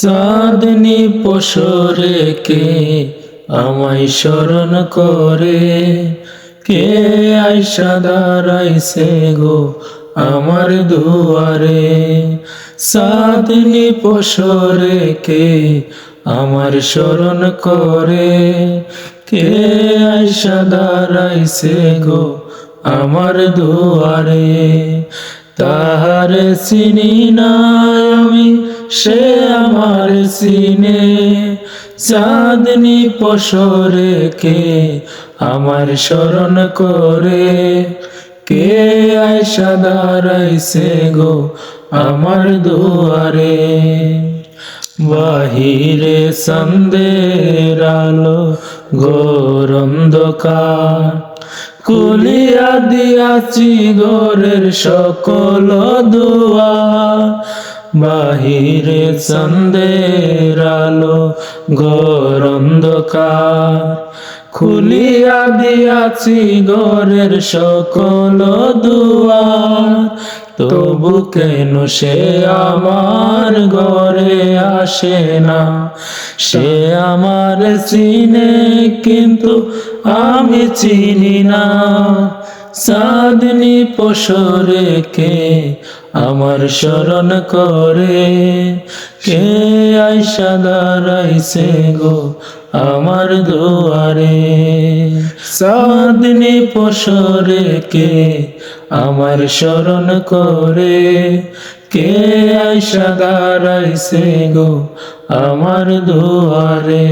চাঁদনি পশরে কে আমায় স্মরণ করে। কে আইসা দাঁড়াইছে গো আমার দুয়ারে? চাঁদনি পশরে কে আমার স্মরণ করে। কে আইসা দাঁড়াইছে গো আমার দুয়ারে? তাহার চিনি না আমি সে আমার সিনে, চাঁদনি পশরে কে আমার স্মরণ করে? কে আয়সা দাঁড়াইছে গো আমার দুয়ারে? বাহিরে সন্দের আলো গোরন্ধকার কুলিয়া দিয়াছি গোরের সকল দুয়া। বাহিরে সন্দের আলো গোরন্ধকার খুলিয়া দিয়াছি গোরের সকল দুয়ার। তবু কেন সে আমার ঘরে আসে না? সে আমার চিনে, কিন্তু আমি চিনি না। সাদনি পশরে কে আমার শরণ করে? কে আইসা দাঁড়াইছে গো আমার দুয়ারে? সাদনি পশরে কে আমার শরণ করে? কে আইসা দাঁড়াইছে গো আমার দুয়ারে?